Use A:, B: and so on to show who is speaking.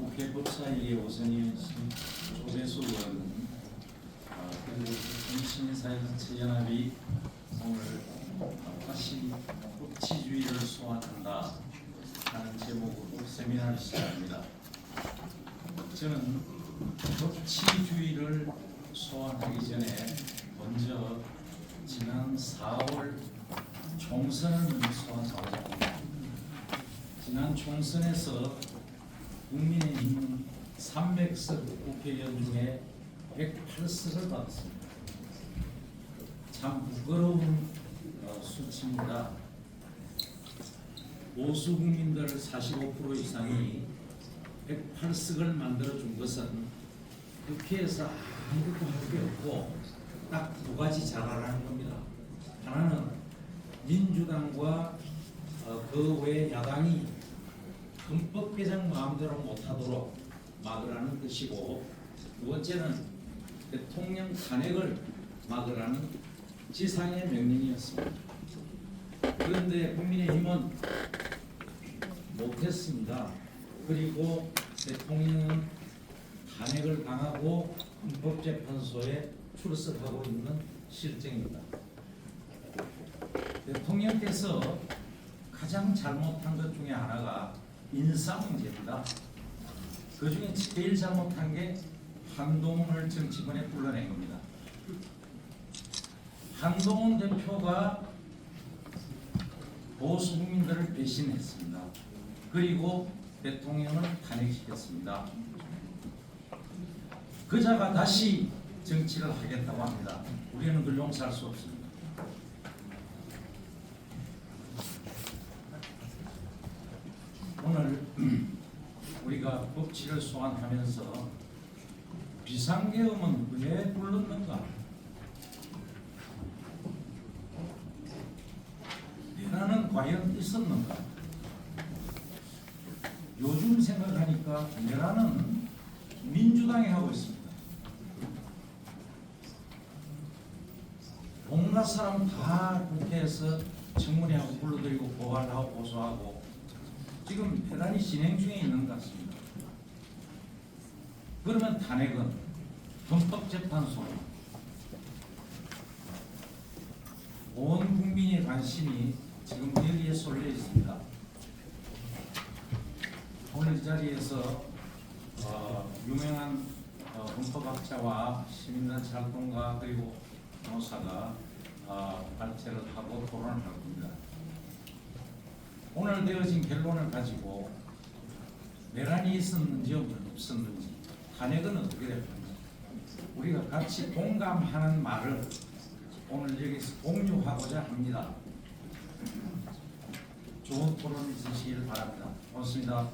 A: 국회 법사위의 오선이신 조배수 의원은 어, 그리고 정신사회단체연합이 오늘 다시 법치주의를 소환한다 하는 제목으로 세미나를 시작합니다. 저는 법치주의를 소환하기 전에 먼저 지난 4월 총선을 소환하고자 합니다. 지난 총선에서 국민의힘은 300석 국회의원 중에 108석을 받았습니다. 참 부끄러운 어, 수치입니다. 보수 국민들 45% 이상이 108석을 만들어 준 것은 국회에서 아무것도 할 게 없고 딱 두 가지 잘하라는 겁니다. 하나는 민주당과 어, 그외 야당이 헌법 개정 마음대로 못하도록 막으라는 뜻이고 두 번째는 대통령 탄핵을 막으라는 지상의 명령이었습니다. 그런데 국민의힘은 못했습니다. 그리고 대통령은 탄핵을 당하고 헌법재판소에 출석하고 있는 실정입니다. 대통령께서 가장 잘못한 것 중에 하나가 인사 문제입니다. 그 중에 제일 잘못한 게 한동훈을 정치권에 불러낸 겁니다. 한동훈 대표가 보수 국민들을 배신했습니다. 그리고 대통령을 탄핵시켰습니다. 그자가 다시 정치를 하겠다고 합니다. 우리는 그걸 용서할 수 없습니다. 오늘 우리가 법치를 소환하면서 비상계엄은 왜 불렀는가? 대란은 과연 있었는가? 요즘 생각하니까 내란은 민주당이 하고 있습니다. 온갖 사람 다 국회에서 청문회하고 불러들이고 고발하고 고소하고 지금 대단히 진행 중에 있는 것 같습니다. 그러면 탄핵은 헌법재판소 온 국민의 관심이 지금 여기에 쏠려 있습니다. 오늘 이 자리에서 어, 유명한 어, 헌법학자와 시민단체 활동가 그리고 변호사가 어, 발제를 하고 토론을 할 겁니다. 오늘 되어진 결론을 가지고 내란이 있었는지 없었는지 탄핵은 어떻게 될 건지 우리가 같이 공감하는 말을 오늘 여기서 공유하고자 합니다. 좋은 토론 있으시길 바랍니다. 고맙습니다.